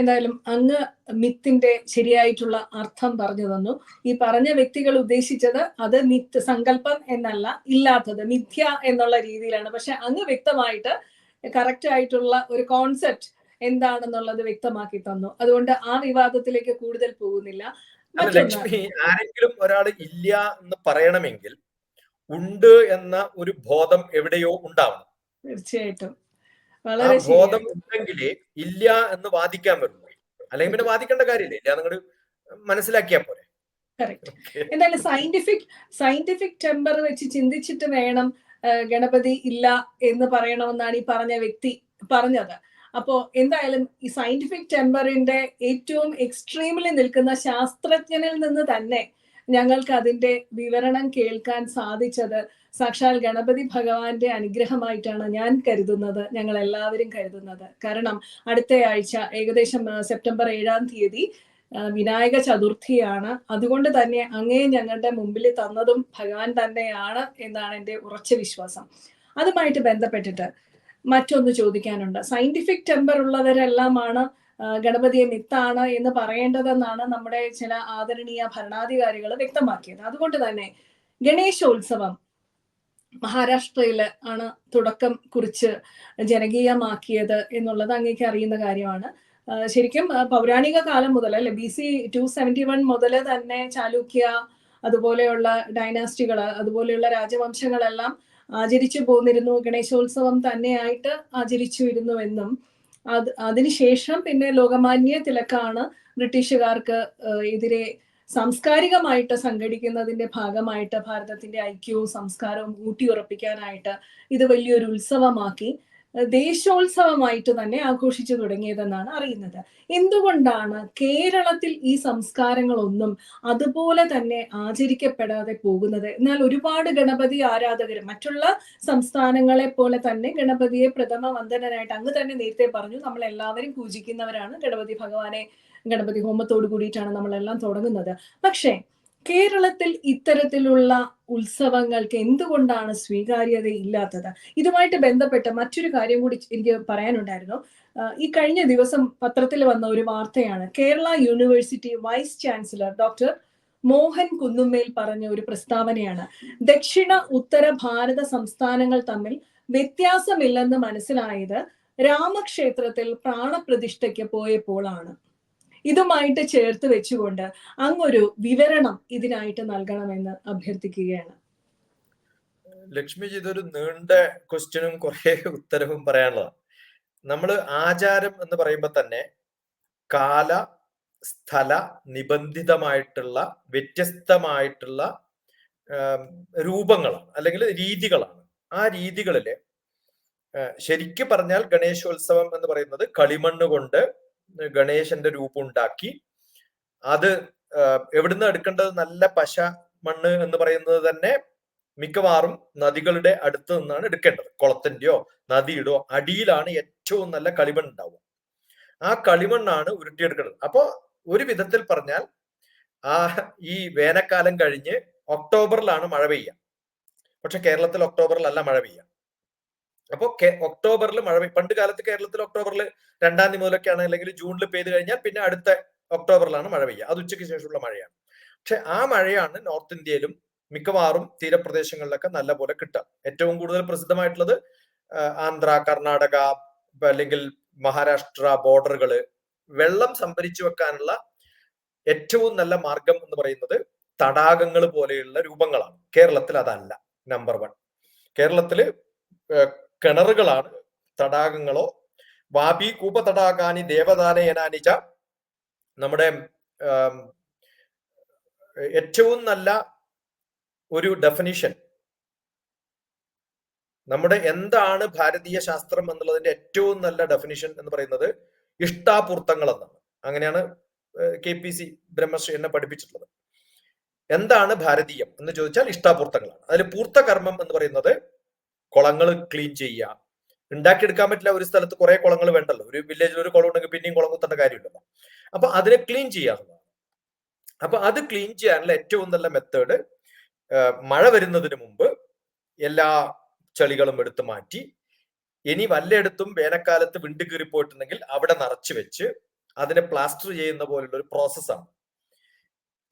A: എന്തായാലും അങ്ങ് മിത്തിന്റെ ശരിയായിട്ടുള്ള അർത്ഥം പറഞ്ഞു തന്നു. ഈ പറഞ്ഞ വ്യക്തികൾ ഉദ്ദേശിച്ചത് അത് മിത്ത് സങ്കല്പം എന്നല്ല ഇല്ലാത്തത് മിഥ്യ എന്നുള്ള രീതിയിലാണ്. പക്ഷെ അങ്ങ് വ്യക്തമായിട്ട് കറക്റ്റ് ആയിട്ടുള്ള ഒരു കോൺസെപ്റ്റ് എന്താണെന്നുള്ളത് വ്യക്തമാക്കി തന്നു. അതുകൊണ്ട് ആ വിവാദത്തിലേക്ക് കൂടുതൽ പോകുന്നില്ല.
B: ലക്ഷ്മി ആരെങ്കിലും ഒരാൾ ഇല്ല എന്ന് പറയണമെങ്കിൽ ഉണ്ട് എന്ന ഒരു ബോധം എവിടെയോ ഉണ്ടാവണം.
A: തീർച്ചയായിട്ടും. വളരെ
B: ബോധം ഉണ്ടെങ്കിലേ ഇല്ല എന്ന് വാദിക്കാൻ വരുള്ളൂ അല്ലെങ്കിൽ പിന്നെ വാദിക്കേണ്ട കാര്യമില്ല. ഇല്ല നിങ്ങൾ മനസ്സിലാക്കിയാ പോരെ.
A: Correct. എന്തായാലും സയന്റിഫിക് സയന്റിഫിക് ടെമ്പർ വെച്ച് ചിന്തിച്ചിട്ട് വേണം ഗണപതി ഇല്ല എന്ന് പറയണമെന്നാണ് ഈ പറഞ്ഞ വ്യക്തി പറഞ്ഞത്. അപ്പോ എന്തായാലും ഈ സയന്റിഫിക് ടെമ്പറിന്റെ ഏറ്റവും എക്സ്ട്രീമിൽ നിൽക്കുന്ന ശാസ്ത്രജ്ഞനിൽ നിന്ന് തന്നെ ഞങ്ങൾക്ക് അതിന്റെ വിവരണം കേൾക്കാൻ സാധിച്ചത് സാക്ഷാൽ ഗണപതി ഭഗവാന്റെ അനുഗ്രഹമായിട്ടാണ് ഞാൻ കരുതുന്നത് ഞങ്ങൾ എല്ലാവരും കരുതുന്നത്. കാരണം അടുത്ത ആഴ്ച ഏകദേശം സെപ്റ്റംബർ ഏഴാം തീയതി വിനായക ചതുർത്ഥിയാണ്. അതുകൊണ്ട് തന്നെ അങ്ങേ ഞങ്ങളുടെ മുമ്പിൽ തന്നതും ഭഗവാൻ തന്നെയാണ് എന്നാണ് എന്റെ ഉറച്ച വിശ്വാസം. അതുമായിട്ട് ബന്ധപ്പെട്ടിട്ട് മറ്റൊന്ന് ചോദിക്കാനുണ്ട്. സയന്റിഫിക് ടെമ്പർ ഉള്ളവരെല്ലാമാണ് ഗണപതിയെ മിത്താണ് എന്ന് പറയേണ്ടതെന്നാണ് നമ്മുടെ ചില ആദരണീയ ഭരണാധികാരികൾ വ്യക്തമാക്കിയത്. അതുകൊണ്ട് തന്നെ ഗണേശോത്സവം മഹാരാഷ്ട്രയിൽ ആണ് തുടക്കം കുറിച്ച് ജനകീയമാക്കിയത് എന്നുള്ളത് അങ്ങേക്ക് അറിയുന്ന കാര്യമാണ്. ശരിക്കും പൗരാണിക കാലം മുതൽ അല്ലെ B C two seventy one മുതൽ തന്നെ ചാലൂക്യ അതുപോലെയുള്ള ഡൈനാസ്റ്റികൾ അതുപോലെയുള്ള രാജവംശങ്ങളെല്ലാം ആചരിച്ചു പോന്നിരുന്നു. ഗണേശോത്സവം തന്നെയായിട്ട് ആചരിച്ചു ഇരുന്നു എന്നും അത് അതിനുശേഷം പിന്നെ ലോകമാന്യ തിലക്കാണ് ബ്രിട്ടീഷുകാർക്ക് എതിരെ സാംസ്കാരികമായിട്ട് സംഘടിക്കുന്നതിന്റെ ഭാഗമായിട്ട് ഭാരതത്തിന്റെ ഐക്യവും സംസ്കാരവും ഊട്ടിയുറപ്പിക്കാനായിട്ട് ഇത് വലിയൊരു ഉത്സവമാക്കി. ദേശോത്സവമായിട്ട് തന്നെ ആഘോഷിച്ചു തുടങ്ങിയതെന്നാണ് അറിയുന്നത്. എന്തുകൊണ്ടാണ് കേരളത്തിൽ ഈ സംസ്കാരങ്ങളൊന്നും അതുപോലെ തന്നെ ആചരിക്കപ്പെടാതെ പോകുന്നത്? എന്നാൽ ഒരുപാട് ഗണപതി ആരാധകർ മറ്റുള്ള സംസ്ഥാനങ്ങളെ പോലെ തന്നെ ഗണപതിയെ പ്രഥമ വന്ദനനായിട്ട് അങ്ങ് തന്നെ നേരത്തെ പറഞ്ഞു നമ്മൾ എല്ലാവരും പൂജിക്കുന്നവരാണ് ഗണപതി ഭഗവാനെ ഗണപതി ഹോമത്തോട് കൂടിയിട്ടാണ് നമ്മളെല്ലാം തുടങ്ങുന്നത്. പക്ഷേ കേരളത്തിൽ ഇത്തരത്തിലുള്ള ഉത്സവങ്ങൾക്ക് എന്തുകൊണ്ടാണ് സ്വീകാര്യത ഇല്ലാത്തത് ഇതുമായിട്ട് ബന്ധപ്പെട്ട മറ്റൊരു കാര്യം കൂടി എനിക്ക് പറയാനുണ്ടായിരുന്നു. ഈ കഴിഞ്ഞ ദിവസം പത്രത്തിൽ വന്ന ഒരു വാർത്തയാണ്. Kerala university vice chancellor doctor Mohan Kunnummel പറഞ്ഞ ഒരു പ്രസ്താവനയാണ്. ദക്ഷിണ ഉത്തര ഭാരത സംസ്ഥാനങ്ങൾ തമ്മിൽ വ്യത്യാസമില്ലെന്ന് മനസ്സിലായത് രാമക്ഷേത്രത്തിൽ പ്രാണപ്രതിഷ്ഠയ്ക്ക് പോയപ്പോഴാണ് ഇതുമായിട്ട് ചേർത്ത് വെച്ചുകൊണ്ട് അങ്ങൊരു വിവരണം ഇതിനായിട്ട് നൽകണമെന്ന് അഭ്യർത്ഥിക്കുകയാണ്.
B: ലക്ഷ്മിജി ഇതൊരു നീണ്ട ക്വസ്റ്റ്യനും കുറെ ഉത്തരവും പറയാനുള്ളതാണ്. നമ്മൾ ആചാരം എന്ന് പറയുമ്പോൾ തന്നെ കാല സ്ഥല നിബന്ധിതമായിട്ടുള്ള വ്യത്യസ്തമായിട്ടുള്ള രൂപങ്ങളാണ് അല്ലെങ്കിൽ രീതികളാണ്. ആ രീതികളിൽ ശരിക്കും പറഞ്ഞാൽ ഗണേശോത്സവം എന്ന് പറയുന്നത് കളിമണ്ണ് കൊണ്ട് ഗണേശന്റെ രൂപം ഉണ്ടാക്കി അത് എവിടുന്ന് എടുക്കേണ്ടത്? നല്ല പശ മണ്ണ് എന്ന് പറയുന്നത് തന്നെ മിക്കവാറും നദികളുടെ അടുത്ത് നിന്നാണ് എടുക്കേണ്ടത്. കുളത്തിന്റെയോ നദിയുടെയോ അടിയിലാണ് ഏറ്റവും നല്ല കളിമൺ ഉണ്ടാവുക ആ കളിമണ്ണാണ് ഉരുട്ടിയെടുക്കുന്നത് അപ്പോ ഒരു വിധത്തിൽ പറഞ്ഞാൽ ആ ഈ വേനൽക്കാലം കഴിഞ്ഞ് ഒക്ടോബറിലാണ് മഴ പെയ്യുക. പക്ഷെ കേരളത്തിൽ ഒക്ടോബറിലല്ല മഴ പെയ്യുക. അപ്പോ ഒക്ടോബറിൽ മഴ പണ്ട് കാലത്ത് കേരളത്തിൽ ഒക്ടോബറിൽ രണ്ടാം തീയതി മുതലൊക്കെയാണ് അല്ലെങ്കിൽ ജൂണിൽ പെയ്ത് കഴിഞ്ഞാൽ പിന്നെ അടുത്ത ഒക്ടോബറിലാണ് മഴ പെയ്യുക. അത് ഉച്ചയ്ക്ക് ശേഷമുള്ള മഴയാണ്. പക്ഷെ ആ മഴയാണ് നോർത്ത് ഇന്ത്യയിലും മിക്കവാറും തീരപ്രദേശങ്ങളിലൊക്കെ നല്ലപോലെ കിട്ടുക. ഏറ്റവും കൂടുതൽ പ്രസിദ്ധമായിട്ടുള്ളത് ആന്ധ്ര കർണാടക അല്ലെങ്കിൽ മഹാരാഷ്ട്ര ബോർഡറുകൾ വെള്ളം സംഭരിച്ചു വെക്കാനുള്ള ഏറ്റവും നല്ല മാർഗം എന്ന് പറയുന്നത് തടാകങ്ങൾ പോലെയുള്ള രൂപങ്ങളാണ്. കേരളത്തിൽ അതല്ല നമ്പർ വൺ. കേരളത്തിൽ കിണറുകളാണ്. തടാകങ്ങളോ വാപി കൂപ തടാകാനി ദേവതാനയനാനിച്ച നമ്മുടെ ഏറ്റവും നല്ല ഒരു ഡെഫിനിഷൻ നമ്മുടെ എന്താണ് ഭാരതീയ ശാസ്ത്രം എന്നുള്ളതിന്റെ ഏറ്റവും നല്ല ഡെഫിനിഷൻ എന്ന് പറയുന്നത് ഇഷ്ടാപൂർത്തങ്ങൾ എന്നാണ് അങ്ങനെയാണ് കെ പി സി ബ്രഹ്മശ്രീ എന്നെ പഠിപ്പിച്ചിട്ടുള്ളത്. എന്താണ് ഭാരതീയം എന്ന് ചോദിച്ചാൽ ഇഷ്ടാപൂർത്തങ്ങളാണ്. അതിൽ പൂർത്തകർമ്മം എന്ന് പറയുന്നത് കുളങ്ങൾ ക്ലീൻ ചെയ്യുക. ഉണ്ടാക്കിയെടുക്കാൻ പറ്റില്ല ഒരു സ്ഥലത്ത് കുറെ കുളങ്ങൾ വേണ്ടല്ലോ. ഒരു വില്ലേജിൽ ഒരു കുളം ഉണ്ടെങ്കിൽ പിന്നെയും കുളം കുത്തേണ്ട കാര്യമില്ലല്ലോ. അപ്പൊ അതിനെ ക്ലീൻ ചെയ്യാറുള്ളതാണ് അപ്പൊ അത് ക്ലീൻ ചെയ്യാനുള്ള ഏറ്റവും നല്ല മെത്തേഡ് മഴ വരുന്നതിന് മുമ്പ് എല്ലാ ചെളികളും എടുത്തു മാറ്റി ഇനി വല്ലയിടത്തും വേനൽക്കാലത്ത് വിണ്ട് കീറിപ്പോയിട്ടുണ്ടെങ്കിൽ അവിടെ നിറച്ചു വെച്ച് അതിനെ പ്ലാസ്റ്റർ ചെയ്യുന്ന പോലുള്ള ഒരു പ്രോസസ്സാണ്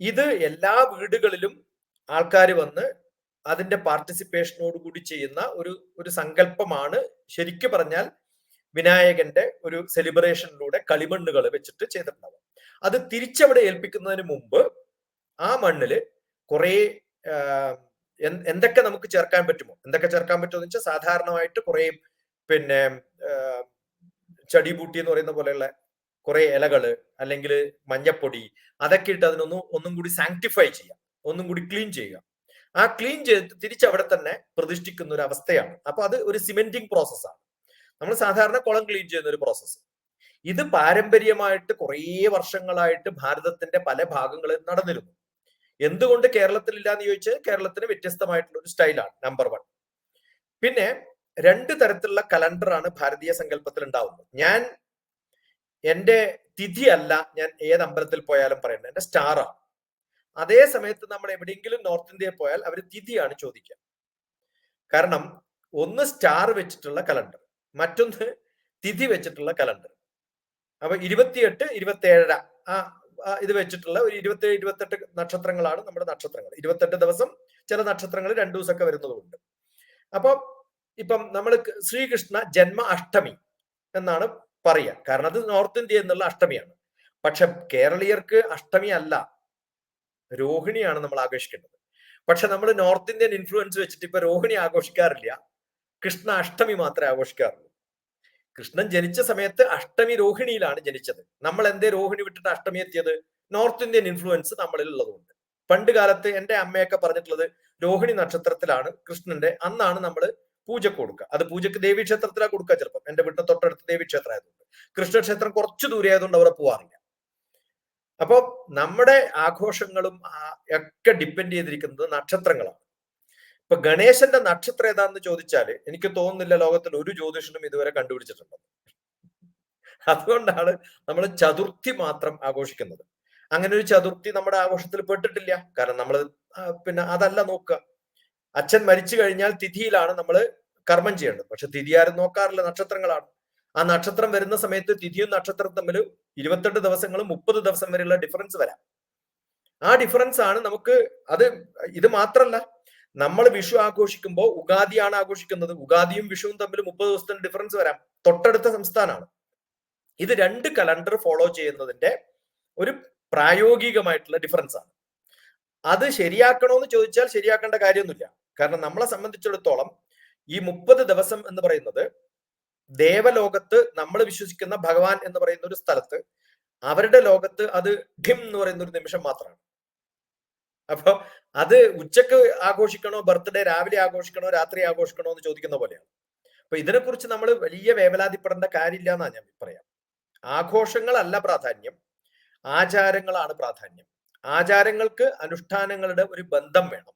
B: ഇത് എല്ലാ വീടുകളിലും ആൾക്കാർ വന്ന് അതിന്റെ പാർട്ടിസിപ്പേഷനോട് കൂടി ചെയ്യുന്ന ഒരു ഒരു സങ്കല്പമാണ് ശരിക്കു പറഞ്ഞാൽ വിനായകന്റെ ഒരു സെലിബ്രേഷനിലൂടെ കളിമണ്ണുകൾ വെച്ചിട്ട് ചെയ്തിട്ടുണ്ടാവും അത് തിരിച്ചവിടെ ഏൽപ്പിക്കുന്നതിന് മുമ്പ് ആ മണ്ണിൽ കുറെ എന്തൊക്കെ നമുക്ക് ചേർക്കാൻ പറ്റുമോ? എന്തൊക്കെ ചേർക്കാൻ പറ്റുമോ എന്ന് വെച്ചാൽ സാധാരണമായിട്ട് കുറെ പിന്നെ ചടി ചടിബൂട്ടി എന്ന് പറയുന്ന പോലെയുള്ള കുറെ ഇലകൾ അല്ലെങ്കിൽ മഞ്ഞപ്പൊടി അതൊക്കെ ഇട്ട് അതിനൊന്നും ഒന്നും കൂടി സാങ്ക്ടിഫൈ ചെയ്യാം ഒന്നും കൂടി ക്ലീൻ ചെയ്യുക. ആ ക്ലീൻ ചെയ്ത് തിരിച്ചവിടെ തന്നെ പ്രതിഷ്ഠിക്കുന്ന ഒരു അവസ്ഥയാണ് അപ്പൊ അത് ഒരു സിമെന്റിങ് പ്രോസസ്സാണ് നമ്മൾ സാധാരണ കുളം ക്ലീൻ ചെയ്യുന്ന ഒരു പ്രോസസ്സ് ഇത് പാരമ്പര്യമായിട്ട് കുറേ വർഷങ്ങളായിട്ട് ഭാരതത്തിന്റെ പല ഭാഗങ്ങളിൽ നടന്നിരുന്നു. എന്തുകൊണ്ട് കേരളത്തിൽ ഇല്ലാന്ന് ചോദിച്ചാൽ കേരളത്തിന് വ്യത്യസ്തമായിട്ടുള്ള ഒരു സ്റ്റൈലാണ് നമ്പർ വൺ പിന്നെ രണ്ട് തരത്തിലുള്ള കലണ്ടറാണ് ഭാരതീയ സങ്കല്പത്തിൽ ഉണ്ടാവുന്നത്. ഞാൻ എന്റെ തിഥി അല്ല ഞാൻ ഏത് അമ്പലത്തിൽ പോയാലും പറയുന്നത്. എന്റെ സ്റ്റാറാണ് അതേ സമയത്ത് നമ്മൾ എവിടെയെങ്കിലും നോർത്ത് ഇന്ത്യയിൽ പോയാൽ അവർ തിഥിയാണ് ചോദിക്കുക. കാരണം ഒന്ന് സ്റ്റാർ വെച്ചിട്ടുള്ള കലണ്ടർ മറ്റൊന്ന് തിഥി വെച്ചിട്ടുള്ള കലണ്ടർ. അപ്പൊ ഇരുപത്തിയെട്ട് ഇരുപത്തി ഏഴര ആ ഇത് വെച്ചിട്ടുള്ള ഒരു ഇരുപത്തി ഇരുപത്തെട്ട് നക്ഷത്രങ്ങളാണ് നമ്മുടെ നക്ഷത്രങ്ങൾ. ഇരുപത്തെട്ട് ദിവസം ചില നക്ഷത്രങ്ങൾ രണ്ടു ദിവസമൊക്കെ വരുന്നതുകൊണ്ട്. അപ്പൊ ഇപ്പം നമ്മൾ ശ്രീകൃഷ്ണ ജന്മ അഷ്ടമി എന്നാണ് പറയുക. കാരണം അത് നോർത്ത് ഇന്ത്യ എന്നുള്ള അഷ്ടമിയാണ്. പക്ഷെ കേരളീയർക്ക് അഷ്ടമി അല്ല. രോഹിണിയാണ് നമ്മൾ ആഘോഷിക്കേണ്ടത്. പക്ഷെ നമ്മൾ നോർത്ത് ഇന്ത്യൻ ഇൻഫ്ലുവൻസ് വെച്ചിട്ട് ഇപ്പൊ രോഹിണി ആഘോഷിക്കാറില്ല. കൃഷ്ണ അഷ്ടമി മാത്രമേ ആഘോഷിക്കാറുള്ളൂ. കൃഷ്ണൻ ജനിച്ച സമയത്ത് അഷ്ടമി രോഹിണിയിലാണ് ജനിച്ചത്. നമ്മൾ എന്തേ രോഹിണി വിട്ടിട്ട് അഷ്ടമി എത്തിയത്? നോർത്ത് ഇന്ത്യൻ ഇൻഫ്ലുവൻസ് നമ്മളിൽ ഉള്ളതുകൊണ്ട്. പണ്ട് കാലത്ത് എന്റെ അമ്മയൊക്കെ പറഞ്ഞിട്ടുള്ളത് രോഹിണി നക്ഷത്രത്തിലാണ് കൃഷ്ണന്റെ അന്നാണ് നമ്മൾ പൂജക്ക് കൊടുക്കുക. അത് പൂജക്ക് ദേവീക്ഷേത്രത്തിലാണ് കൊടുക്കുക ചിലപ്പം. എന്റെ വീട്ടിന് തൊട്ടടുത്ത് ദേവീക്ഷേത്രം ആയതുകൊണ്ട്. കൃഷ്ണക്ഷേത്രം കുറച്ച് ദൂരെ ആയതുകൊണ്ട് അവിടെ പോവാറില്ല. അപ്പോ നമ്മുടെ ആഘോഷങ്ങളും ഒക്കെ ഡിപ്പെൻഡ് ചെയ്തിരിക്കുന്നത് നക്ഷത്രങ്ങളാണ്. ഇപ്പൊ ഗണേശന്റെ നക്ഷത്രം ഏതാന്ന് ചോദിച്ചാൽ എനിക്ക് തോന്നുന്നില്ല ലോകത്തിൽ ഒരു ജ്യോതിഷനും ഇതുവരെ കണ്ടുപിടിച്ചിട്ടുണ്ട്. അതുകൊണ്ടാണ് നമ്മൾ ചതുർത്ഥി മാത്രം ആഘോഷിക്കുന്നത്. അങ്ങനെ ഒരു ചതുർത്ഥി നമ്മുടെ ആഘോഷത്തിൽ പെട്ടിട്ടില്ല. കാരണം നമ്മൾ പിന്നെ അതല്ല നോക്കുക. അച്ഛൻ മരിച്ചു കഴിഞ്ഞാൽ തിഥിയിലാണ് നമ്മൾ കർമ്മം ചെയ്യേണ്ടത്. പക്ഷെ തിഥി ആരും നോക്കാറില്ല നക്ഷത്രങ്ങളാണ്. ആ നക്ഷത്രം വരുന്ന സമയത്ത് തിഥിയും നക്ഷത്രവും തമ്മിൽ ഇരുപത്തെട്ട് ദിവസങ്ങളും മുപ്പത് ദിവസം വരെയുള്ള ഡിഫറൻസ് വരാം. ആ ഡിഫറൻസ് ആണ് നമുക്ക് അത് ഇത് മാത്രല്ല നമ്മൾ വിഷു ആഘോഷിക്കുമ്പോൾ ഉഗാദിയാണ് ആഘോഷിക്കുന്നത്. ഉഗാദിയും വിഷുവും തമ്മിൽ മുപ്പത് ദിവസത്തിന് ഡിഫറൻസ് വരാം. തൊട്ടടുത്ത സംസ്ഥാനമാണ്. ഇത് രണ്ട് കലണ്ടർ ഫോളോ ചെയ്യുന്നതിന്റെ ഒരു പ്രായോഗികമായിട്ടുള്ള ഡിഫറൻസ് ആണ്. അത് ശരിയാക്കണോന്ന് ചോദിച്ചാൽ ശരിയാക്കേണ്ട കാര്യമൊന്നുമില്ല. കാരണം നമ്മളെ സംബന്ധിച്ചിടത്തോളം ഈ മുപ്പത് ദിവസം എന്ന് പറയുന്നത് ദേവലോകത്ത് നമ്മൾ വിശ്വസിക്കുന്ന ഭഗവാൻ എന്ന് പറയുന്ന ഒരു സ്ഥലത്ത് അവരുടെ ലോകത്ത് അത് ഡിം എന്ന് പറയുന്ന ഒരു നിമിഷം മാത്രമാണ്. അപ്പൊ അത് ഉച്ചയ്ക്ക് ആഘോഷിക്കണോ ബർത്ത്ഡേ രാവിലെ ആഘോഷിക്കണോ രാത്രി ആഘോഷിക്കണോ എന്ന് ചോദിക്കുന്ന പോലെയാണ്. അപ്പൊ ഇതിനെക്കുറിച്ച് നമ്മൾ വലിയ വേവലാതിപ്പെടേണ്ട കാര്യമില്ല എന്നാണ് ഞാൻ പറയാം. ആഘോഷങ്ങളല്ല പ്രാധാന്യം ആചാരങ്ങളാണ് പ്രാധാന്യം. ആചാരങ്ങൾക്ക് അനുഷ്ഠാനങ്ങളുടെ ഒരു ബന്ധം വേണം.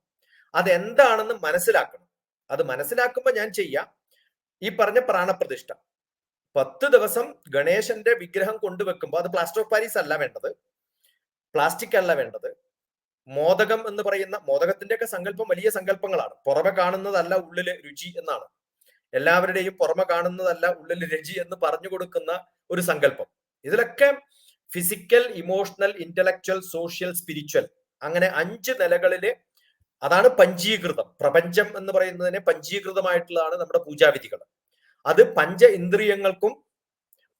B: അതെന്താണെന്ന് മനസ്സിലാക്കണം. അത് മനസ്സിലാക്കുമ്പോൾ ഞാൻ ചെയ്യാം. ഈ പറഞ്ഞ പ്രാണപ്രതിഷ്ഠ. പത്ത് ദിവസം ഗണേശന്റെ വിഗ്രഹം കൊണ്ടുവെക്കുമ്പോൾ അത് പ്ലാസ്റ്റർ ഓഫ് പാരീസ് അല്ല വേണ്ടത്. പ്ലാസ്റ്റിക് അല്ല വേണ്ടത്. മോദകം എന്ന് പറയുന്ന മോദകത്തിന്റെ ഒക്കെ സങ്കല്പം വലിയ സങ്കല്പങ്ങളാണ്. പുറമെ കാണുന്നതല്ല ഉള്ളിൽ രുചി എന്നാണ്. എല്ലാവരുടെയും പുറമെ കാണുന്നതല്ല ഉള്ളിൽ രുചി എന്ന് പറഞ്ഞു കൊടുക്കുന്ന ഒരു സങ്കല്പം. ഇതിലൊക്കെ physical emotional intellectual social spiritual അങ്ങനെ അഞ്ച് നിലകളിൽ അതാണ് പഞ്ചീകൃതം. പ്രപഞ്ചം എന്ന് പറയുന്നതിനെ പഞ്ചീകൃതമായിട്ടുള്ളതാണ് നമ്മുടെ പൂജാവിധികൾ. അത് പഞ്ച ഇന്ദ്രിയങ്ങൾക്കും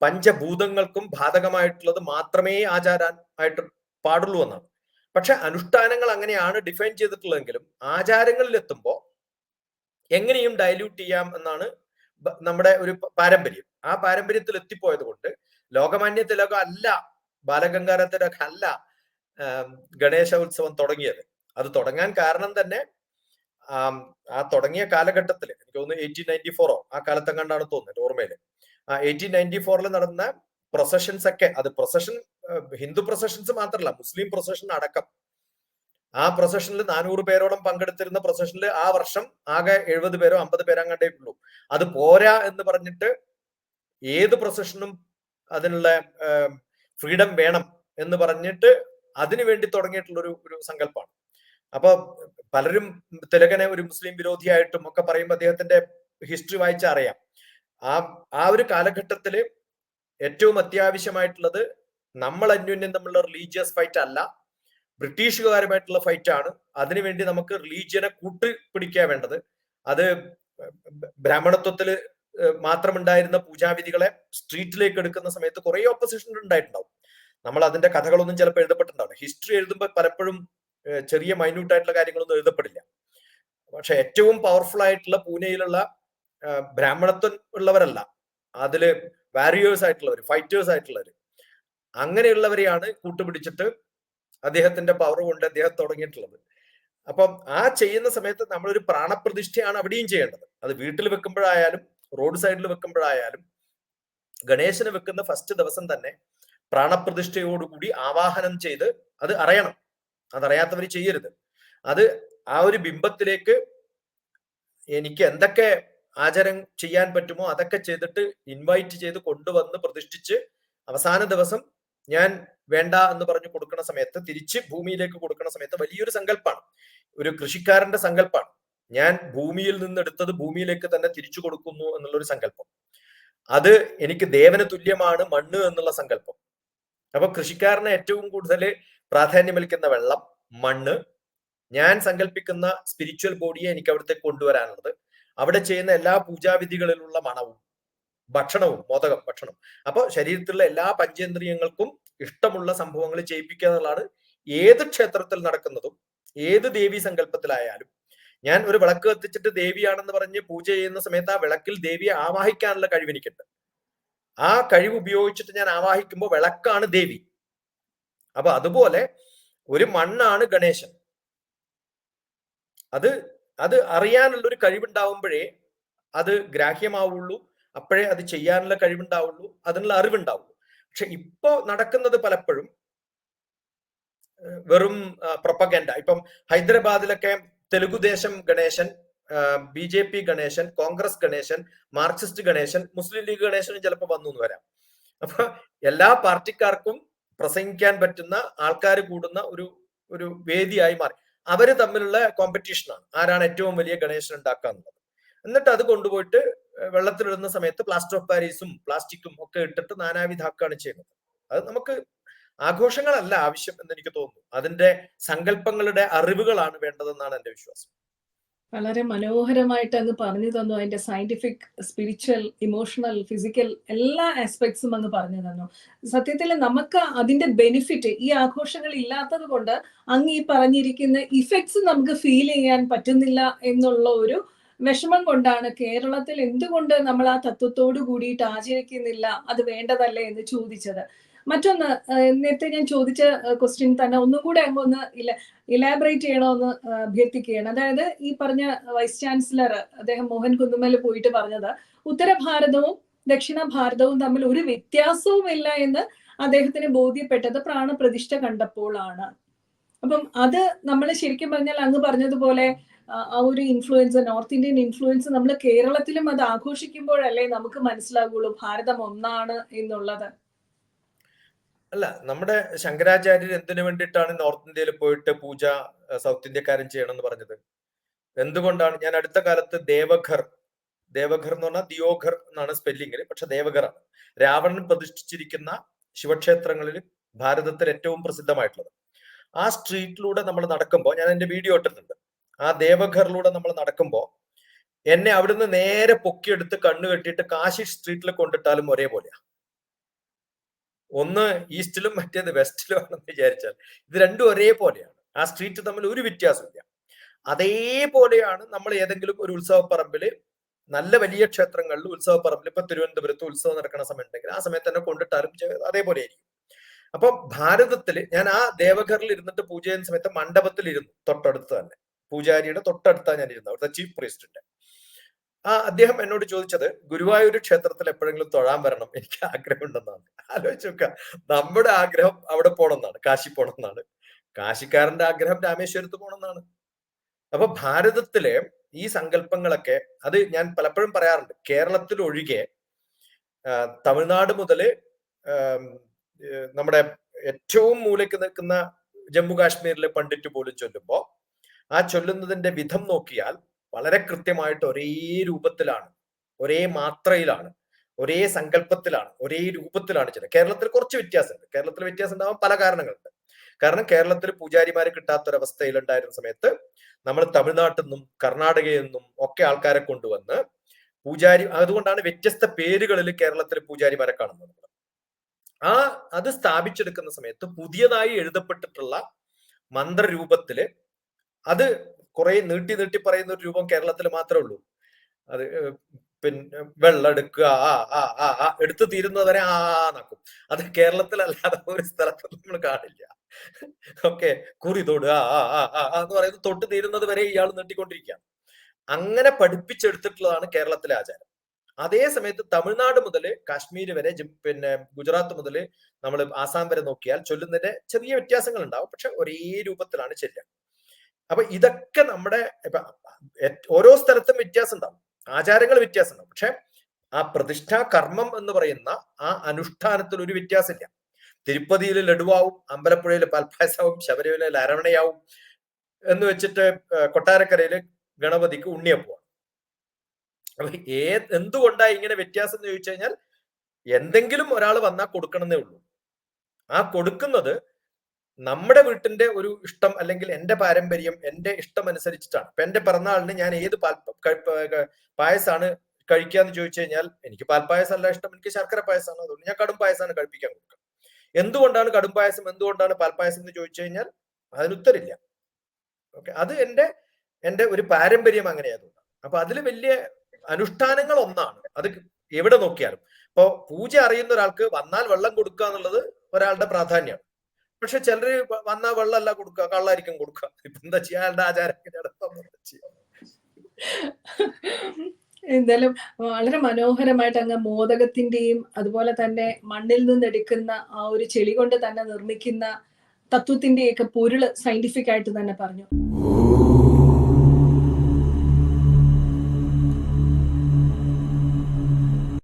B: പഞ്ചഭൂതങ്ങൾക്കും ബാധകമായിട്ടുള്ളത് മാത്രമേ ആചാരാൻ ആയിട്ട് പാടുള്ളൂ എന്നാണ്. പക്ഷെ അനുഷ്ഠാനങ്ങൾ അങ്ങനെയാണ് ഡിഫൈൻ ചെയ്തിട്ടുള്ളതെങ്കിലും ആചാരങ്ങളിൽ എത്തുമ്പോൾ എങ്ങനെയും ഡയല്യൂട്ട് ചെയ്യാം എന്നാണ് നമ്മുടെ ഒരു പാരമ്പര്യം. ആ പാരമ്പര്യത്തിൽ എത്തിപ്പോയത് കൊണ്ട് ലോകമാന്യ തിലകം അല്ല ബാലഗംഗാര അല്ല ഗണേശ ഉത്സവം തുടങ്ങിയത്. അത് തുടങ്ങാൻ കാരണം തന്നെ ആ തുടങ്ങിയ കാലഘട്ടത്തിൽ എനിക്ക് തോന്നുന്നു എയ്റ്റീൻ നയന്റി ഫോറോ ആ കാലത്തെങ്ങാണ്ടാണ് തോന്നുന്നത് ഓർമ്മയിൽ ആ എയ്റ്റീൻ നയന്റി ഫോറിൽ നടന്ന പ്രൊസഷൻസ് ഒക്കെ അത് പ്രൊസഷൻ ഹിന്ദു പ്രൊസഷൻസ് മാത്രമല്ല മുസ്ലിം പ്രൊസഷൻ അടക്കം. ആ പ്രൊസഷനിൽ നാനൂറ് പേരോളം പങ്കെടുത്തിരുന്ന പ്രൊസഷനിൽ ആ വർഷം ആകെ എഴുപത് പേരോ അമ്പത് പേരോ അങ്ങോട്ടേ ഉള്ളൂ. അത് പോരാ എന്ന് പറഞ്ഞിട്ട് ഏത് പ്രൊസഷനും അതിനുള്ള ഫ്രീഡം വേണം എന്ന് പറഞ്ഞിട്ട് അതിനു വേണ്ടി തുടങ്ങിയിട്ടുള്ള ഒരു ഒരു സങ്കല്പമാണ് അപ്പൊ പലരും തിലകനെ ഒരു മുസ്ലിം വിരോധിയായിട്ടും ഒക്കെ പറയുമ്പോൾ അദ്ദേഹത്തിന്റെ ഹിസ്റ്ററി വായിച്ച അറിയാം. ആ ആ ഒരു കാലഘട്ടത്തിൽ ഏറ്റവും അത്യാവശ്യമായിട്ടുള്ളത് നമ്മൾ അന്യോന്യം തമ്മിലുള്ള റിലീജിയസ് ഫൈറ്റ് അല്ല. ബ്രിട്ടീഷുകാരുമായിട്ടുള്ള ഫൈറ്റ് ആണ്. അതിനുവേണ്ടി നമുക്ക് റിലീജിയനെ കൂട്ടുപിടിക്കുക വേണ്ടത്. അത് ബ്രാഹ്മണത്വത്തിൽ മാത്രമുണ്ടായിരുന്ന പൂജാവിധികളെ സ്ട്രീറ്റിലേക്ക് എടുക്കുന്ന സമയത്ത് കുറെ ഓപ്പോസിഷൻ ഉണ്ടായിട്ടുണ്ടാവും. നമ്മൾ അതിന്റെ കഥകളൊന്നും ചിലപ്പോൾ എഴുതപ്പെട്ടിട്ടുണ്ടാവില്ല. ഹിസ്റ്ററി എഴുതുമ്പോൾ പലപ്പോഴും ചെറിയ മൈന്യൂട്ട് ആയിട്ടുള്ള കാര്യങ്ങളൊന്നും എഴുതപ്പെടില്ല. പക്ഷെ ഏറ്റവും പവർഫുൾ ആയിട്ടുള്ള പൂനെയിലുള്ള ബ്രാഹ്മണത്വം ഉള്ളവരല്ല. അതിൽ വാരിയേഴ്സ് ആയിട്ടുള്ളവർ ഫൈറ്റേഴ്സ് ആയിട്ടുള്ളവർ അങ്ങനെയുള്ളവരെയാണ് കൂട്ടുപിടിച്ചിട്ട് അദ്ദേഹത്തിന്റെ പവർ കൊണ്ട് അദ്ദേഹം തുടങ്ങിയിട്ടുള്ളത്. അപ്പം ആ ചെയ്യുന്ന സമയത്ത് നമ്മളൊരു പ്രാണപ്രതിഷ്ഠയാണ് അവിടെയും ചെയ്യേണ്ടത്. അത് വീട്ടിൽ വെക്കുമ്പോഴായാലും റോഡ് സൈഡിൽ വെക്കുമ്പോഴായാലും ഗണേശന് വെക്കുന്ന ഫസ്റ്റ് ദിവസം തന്നെ പ്രാണപ്രതിഷ്ഠയോടുകൂടി ആവാഹനം ചെയ്ത് അത് അറിയണം. അതറിയാത്തവർ ചെയ്യരുത്. അത് ആ ഒരു ബിംബത്തിലേക്ക് എനിക്ക് എന്തൊക്കെ ആചാരം ചെയ്യാൻ പറ്റുമോ അതൊക്കെ ചെയ്തിട്ട് ഇൻവൈറ്റ് ചെയ്ത് കൊണ്ടുവന്ന് പ്രതിഷ്ഠിച്ച് അവസാന ദിവസം ഞാൻ വേണ്ട എന്ന് പറഞ്ഞു കൊടുക്കുന്ന സമയത്ത് തിരിച്ച് ഭൂമിയിലേക്ക് കൊടുക്കുന്ന സമയത്ത് വലിയൊരു സങ്കല്പമാണ് ഒരു കൃഷിക്കാരന്റെ സങ്കല്പമാണ് ഞാൻ ഭൂമിയിൽ നിന്ന് എടുത്തത് ഭൂമിയിലേക്ക് തന്നെ തിരിച്ചു കൊടുക്കുന്നു എന്നുള്ളൊരു സങ്കല്പം. അത് എനിക്ക് ദേവന് തുല്യമാണ് മണ്ണ് എന്നുള്ള സങ്കല്പം. അപ്പൊ കൃഷിക്കാരനെ ഏറ്റവും കൂടുതൽ പ്രാധാന്യമേൽക്കുന്ന വെള്ളം മണ്ണ്. ഞാൻ സങ്കല്പിക്കുന്ന സ്പിരിച്വൽ ബോഡിയെ എനിക്ക് അവിടുത്തെ കൊണ്ടുവരാനുള്ളത്. അവിടെ ചെയ്യുന്ന എല്ലാ പൂജാവിധികളിലുള്ള മണവും ഭക്ഷണവും മോദകം ഭക്ഷണം. അപ്പോൾ ശരീരത്തിലുള്ള എല്ലാ പഞ്ചേന്ദ്രിയങ്ങൾക്കും ഇഷ്ടമുള്ള സംഭവങ്ങൾ ചെയ്യിപ്പിക്കുക എന്നുള്ളതാണ് ഏത് ക്ഷേത്രത്തിൽ നടക്കുന്നതും ഏത് ദേവി സങ്കല്പത്തിലായാലും ഞാൻ ഒരു വിളക്ക് കത്തിച്ചിട്ട് ദേവിയാണെന്ന് പറഞ്ഞ് പൂജ ചെയ്യുന്ന സമയത്ത് ആ വിളക്കിൽ ദേവിയെ ആവാഹിക്കാനുള്ള കഴിവ് എനിക്കുണ്ട്. ആ കഴിവ് ഉപയോഗിച്ചിട്ട് ഞാൻ ആവാഹിക്കുമ്പോൾ വിളക്കാണ് ദേവി. അപ്പൊ അതുപോലെ ഒരു മണ്ണാണ് ഗണേശൻ. അത് അത് അറിയാനുള്ള ഒരു കഴിവുണ്ടാവുമ്പോഴേ അത് ഗ്രാഹ്യമാവുള്ളൂ. അപ്പോഴേ അത് ചെയ്യാനുള്ള കഴിവുണ്ടാവുള്ളൂ. അതിനുള്ള അറിവുണ്ടാവുള്ളൂ. പക്ഷെ ഇപ്പോ നടക്കുന്നത് പലപ്പോഴും വെറും പ്രൊപ്പഗൻഡ. ഇപ്പം ഹൈദരാബാദിലൊക്കെ Telugu Desam Ganeshan B J P Ganeshan Congress Ganeshan Marxist Ganeshan Muslim League ഗണേശനും ചിലപ്പോൾ വന്നു എന്ന് വരാം. അപ്പൊ എല്ലാ പാർട്ടിക്കാർക്കും പ്രസംഗിക്കാൻ പറ്റുന്ന ആൾക്കാർ കൂടുന്ന ഒരു ഒരു വേദിയായി മാറി. അവർ തമ്മിലുള്ള കോമ്പറ്റീഷനാണ് ആരാണ് ഏറ്റവും വലിയ ഗണേശൻ ഉണ്ടാക്കുക എന്നുള്ളത്. എന്നിട്ട് അത് കൊണ്ടുപോയിട്ട് വെള്ളത്തിലിടുന്ന സമയത്ത് പ്ലാസ്റ്റർ ഓഫ് പാരീസും പ്ലാസ്റ്റിക്കും ഒക്കെ ഇട്ടിട്ട് നാനാവിധാക്കാണ് ചെയ്യുന്നത്. അത് നമുക്ക് ആഘോഷങ്ങളല്ല ആവശ്യം എന്ന് എനിക്ക് തോന്നുന്നു. അതിന്റെ സങ്കല്പങ്ങളുടെ അറിവുകളാണ് വേണ്ടതെന്നാണ് എന്റെ വിശ്വാസം.
A: വളരെ മനോഹരമായിട്ട് അങ്ങ് പറഞ്ഞു തന്നു. അതിന്റെ സയന്റിഫിക് സ്പിരിച്വൽ ഇമോഷണൽ ഫിസിക്കൽ എല്ലാ ആസ്പെക്ട്സും അങ്ങ് പറഞ്ഞു തന്നു. സത്യത്തിൽ നമുക്ക് അതിന്റെ ബെനിഫിറ്റ് ഈ ആഘോഷങ്ങൾ ഇല്ലാത്തത് കൊണ്ട് അങ്ങ് ഈ പറഞ്ഞിരിക്കുന്ന ഇഫക്ട്സ് നമുക്ക് ഫീൽ ചെയ്യാൻ പറ്റുന്നില്ല എന്നുള്ള ഒരു വിഷമം കൊണ്ടാണ് കേരളത്തിൽ എന്തുകൊണ്ട് നമ്മൾ ആ തത്വത്തോട് കൂടിയിട്ട് ആചരിക്കുന്നില്ല അത് വേണ്ടതല്ലേ എന്ന് ചോദിച്ചത്. മറ്റൊന്ന് നേരത്തെ ഞാൻ ചോദിച്ച ക്വസ്റ്റ്യൻ തന്നെ ഒന്നും കൂടെ അങ്ങ് ഒന്ന് ഇല്ല ഇലാബറേറ്റ് ചെയ്യണമെന്ന് അഭ്യർത്ഥിക്കുകയാണ്. അതായത് ഈ പറഞ്ഞ വൈസ് ചാൻസലർ അദ്ദേഹം മോഹൻ കുന്നുമൽ പോയിട്ട് പറഞ്ഞത് ഉത്തര ഭാരതവും ദക്ഷിണ ഭാരതവും തമ്മിൽ ഒരു വ്യത്യാസവുമില്ല എന്ന് അദ്ദേഹത്തിന് ബോധ്യപ്പെട്ടത് പ്രാണപ്രതിഷ്ഠ കണ്ടപ്പോഴാണ് അപ്പം അത് നമ്മൾ ശരിക്കും പറഞ്ഞാൽ അങ്ങ് പറഞ്ഞതുപോലെ ആ ഒരു ഇൻഫ്ലുവൻസ് നോർത്ത് ഇന്ത്യൻ ഇൻഫ്ലുവൻസ് നമ്മൾ കേരളത്തിലും അത് ആഘോഷിക്കുമ്പോഴല്ലേ നമുക്ക് മനസ്സിലാകുള്ളൂ ഭാരതം ഒന്നാണ് എന്നുള്ളത്.
B: അല്ല നമ്മുടെ ശങ്കരാചാര്യർ എന്തിനു വേണ്ടിയിട്ടാണ് നോർത്ത് ഇന്ത്യയിൽ പോയിട്ട് പൂജ സൗത്ത് ഇന്ത്യക്കാരൻ ചെയ്യണം എന്ന് പറഞ്ഞത്? എന്തുകൊണ്ടാണ്? ഞാൻ അടുത്ത കാലത്ത് ദേവഘർ ദേവഘർ എന്ന് പറഞ്ഞാൽ ദിയോഘർ എന്നാണ് സ്പെല്ലിംഗിൽ പക്ഷെ ദേവഘറാണ്. രാവണൻ പ്രതിഷ്ഠിച്ചിരിക്കുന്ന ശിവക്ഷേത്രങ്ങളിൽ ഭാരതത്തിൽ ഏറ്റവും പ്രസിദ്ധമായിട്ടുള്ളത്. ആ സ്ട്രീറ്റിലൂടെ നമ്മൾ നടക്കുമ്പോൾ ഞാൻ എന്റെ വീഡിയോ ഇട്ടിട്ടുണ്ട്. ആ ദേവഘറിലൂടെ നമ്മൾ നടക്കുമ്പോൾ എന്നെ അവിടുന്ന് നേരെ പൊക്കിയെടുത്ത് കണ്ണു കെട്ടിയിട്ട് കാശി സ്ട്രീറ്റിൽ കൊണ്ടിട്ടാലും ഒരേപോലെയാ. ഒന്ന് ഈസ്റ്റിലും മറ്റേത് വെസ്റ്റിലും ആണെന്ന് വിചാരിച്ചാൽ ഇത് രണ്ടും ഒരേപോലെയാണ്. ആ സ്ട്രീറ്റ് തമ്മിൽ ഒരു വ്യത്യാസമില്ല. അതേപോലെയാണ് നമ്മൾ ഏതെങ്കിലും ഒരു ഉത്സവപ്പറമ്പിൽ നല്ല വലിയ ക്ഷേത്രങ്ങളിൽ ഉത്സവപ്പറമ്പിൽ ഇപ്പൊ തിരുവനന്തപുരത്ത് ഉത്സവം നടക്കുന്ന സമയം ഉണ്ടെങ്കിൽ ആ സമയത്ത് തന്നെ കൊണ്ടിട്ടാലും അതേപോലെ ആയിരിക്കും അപ്പൊ ഭാരതത്തിൽ ഞാൻ ആ ദേവഘറിൽ ഇരുന്നിട്ട് പൂജ ചെയ്യുന്ന സമയത്ത് മണ്ഡപത്തിൽ ഇരുന്നു തൊട്ടടുത്ത് തന്നെ. പൂജാരിയുടെ തൊട്ടടുത്താണ് ഞാൻ ഇരുന്നത്. അവിടുത്തെ ചീഫ് പ്രീസ്റ്റിന്റെ ആ അദ്ദേഹം എന്നോട് ചോദിച്ചത് ഗുരുവായൂർ ക്ഷേത്രത്തിൽ എപ്പോഴെങ്കിലും തൊഴാൻ വരണം എനിക്ക് ആഗ്രഹമുണ്ടെന്നാണ്. ആലോചിച്ച് നോക്ക നമ്മുടെ ആഗ്രഹം അവിടെ പോണെന്നാണ് കാശി പോണെന്നാണ്. കാശിക്കാരന്റെ ആഗ്രഹം രാമേശ്വരത്ത് പോണെന്നാണ്. അപ്പൊ ഭാരതത്തിലെ ഈ സങ്കല്പങ്ങളൊക്കെ അത് ഞാൻ പലപ്പോഴും പറയാറുണ്ട്. കേരളത്തിൽ ഒഴികെ തമിഴ്നാട് മുതൽ നമ്മുടെ ഏറ്റവും മൂലയ്ക്ക് നിൽക്കുന്ന ജമ്മു കാശ്മീരിലെ പണ്ഡിറ്റ് പോലും ചൊല്ലുമ്പോൾ ആ ചൊല്ലുന്നതിന്റെ വിധം നോക്കിയാൽ വളരെ കൃത്യമായിട്ട് ഒരേ രൂപത്തിലാണ് ഒരേ മാത്രയിലാണ് ഒരേ സങ്കല്പത്തിലാണ് ഒരേ രൂപത്തിലാണ് ചെയ്യുന്നത് കേരളത്തിൽ കുറച്ച് വ്യത്യാസമുണ്ട്. കേരളത്തിൽ വ്യത്യാസം ഉണ്ടാവാൻ പല കാരണങ്ങളുണ്ട്. കാരണം കേരളത്തിൽ പൂജാരിമാരെ കിട്ടാത്തൊരവസ്ഥയിൽ ഉണ്ടായിരുന്ന സമയത്ത് നമ്മൾ തമിഴ്നാട്ടിൽ നിന്നും കർണാടകയിൽ നിന്നും ഒക്കെ ആൾക്കാരെ കൊണ്ടുവന്ന് പൂജാരി അതുകൊണ്ടാണ് വ്യത്യസ്ത പേരുകളിൽ കേരളത്തിൽ പൂജാരിമാരെ കാണുന്നത്. ആ അത് സ്ഥാപിച്ചെടുക്കുന്ന സമയത്ത് പുതിയതായി എഴുതപ്പെട്ടിട്ടുള്ള മന്ത്രരൂപത്തിൽ അത് കുറെ നീട്ടി നീട്ടി പറയുന്ന ഒരു രൂപം കേരളത്തിൽ മാത്രമേ ഉള്ളൂ. അത് പിന്നെ വെള്ളം എടുക്കുക ആ ആ ആ ആ എടുത്തു തീരുന്നവരെ ആ എന്നാക്കും. അത് കേരളത്തിലല്ലാതെ ഒരു സ്ഥലത്ത് നമ്മൾ കാണില്ല. ഓക്കെ കുറി ആ ആ ആ ആ എന്ന് പറയുന്നത് തൊട്ട് തീരുന്നത് വരെ ഇയാൾ നീട്ടിക്കൊണ്ടിരിക്കുക അങ്ങനെ പഠിപ്പിച്ചെടുത്തിട്ടുള്ളതാണ് കേരളത്തിലെ ആചാരം. അതേ സമയത്ത് തമിഴ്നാട് മുതൽ കാശ്മീർ വരെ പിന്നെ ഗുജറാത്ത് മുതൽ നമ്മൾ ആസാം വരെ നോക്കിയാൽ ചൊല്ലുന്നതിന്റെ ചെറിയ വ്യത്യാസങ്ങൾ ഉണ്ടാവും പക്ഷെ ഒരേ രൂപത്തിലാണ് ചെല്ലുക. അപ്പൊ ഇതൊക്കെ നമ്മുടെ ഓരോ സ്ഥലത്തും വ്യത്യാസം ഉണ്ടാവും ആചാരങ്ങൾ വ്യത്യാസം ഉണ്ടാവും പക്ഷെ ആ പ്രതിഷ്ഠാ കർമ്മം എന്ന് പറയുന്ന ആ അനുഷ്ഠാനത്തിൽ ഒരു വ്യത്യാസമില്ല. തിരുപ്പതിയിൽ ലഡുവാവും അമ്പലപ്പുഴയിൽ പാൽപ്പായസവും ശബരിമലയിൽ അരവണയാവും എന്ന് വെച്ചിട്ട് കൊട്ടാരക്കരയിൽ ഗണപതിക്ക് ഉണ്ണിയപ്പോ അപ്പൊ ഏ എന്തുകൊണ്ടാണ് ഇങ്ങനെ വ്യത്യാസം എന്ന് ചോദിച്ചു കഴിഞ്ഞാൽ എന്തെങ്കിലും ഒരാൾ വന്നാൽ കൊടുക്കണമെന്നേ ഉള്ളൂ. ആ കൊടുക്കുന്നത് നമ്മുടെ വീട്ടിന്റെ ഒരു ഇഷ്ടം അല്ലെങ്കിൽ എന്റെ പാരമ്പര്യം എന്റെ ഇഷ്ടം അനുസരിച്ചിട്ടാണ്. ഇപ്പൊ എന്റെ പിറന്നാളിന് ഞാൻ ഏത് പാൽ പായസാണ് കഴിക്കാന്ന് ചോദിച്ചു കഴിഞ്ഞാൽ എനിക്ക് പാൽപ്പായസം അല്ല ഇഷ്ടം. എനിക്ക് ശർക്കര പായസമാണ് അതുകൊണ്ട് ഞാൻ കടും പായസമാണ് കഴിപ്പിക്കാൻ കൊടുക്കുക. എന്തുകൊണ്ടാണ് കടും പായസം? എന്തുകൊണ്ടാണ് പാൽപ്പായസം എന്ന് ചോദിച്ചു കഴിഞ്ഞാൽ അതിന് ഉത്തരില്ല ഓക്കെ. അത് എന്റെ എന്റെ ഒരു പാരമ്പര്യം അങ്ങനെയായതുകൊണ്ട് അപ്പൊ അതിൽ വലിയ അനുഷ്ഠാനങ്ങൾ ഒന്നാണ്. അത് എവിടെ നോക്കിയാലും. ഇപ്പൊ പൂജ അറിയുന്ന ഒരാൾക്ക് വന്നാൽ വെള്ളം കൊടുക്കുക എന്നുള്ളത് ഒരാളുടെ പ്രാധാന്യമാണ്. പക്ഷെ ചിലര് വന്ന വെള്ളമല്ല കൊടുക്കുക കള്ളായിരിക്കും കൊടുക്കുക ഇപ്പൊ എന്താ ചെയ്യാ? അയാളുടെ ആചാരം?
A: എന്തായാലും വളരെ മനോഹരമായിട്ട് അങ്ങ് മോദകത്തിന്റെയും അതുപോലെ തന്നെ മണ്ണിൽ നിന്നെടുക്കുന്ന ആ ഒരു ചെളി കൊണ്ട് തന്നെ നിർമ്മിക്കുന്ന തത്വത്തിന്റെയൊക്കെ പൊരുൾ സയന്റിഫിക് ആയിട്ട് തന്നെ പറഞ്ഞു.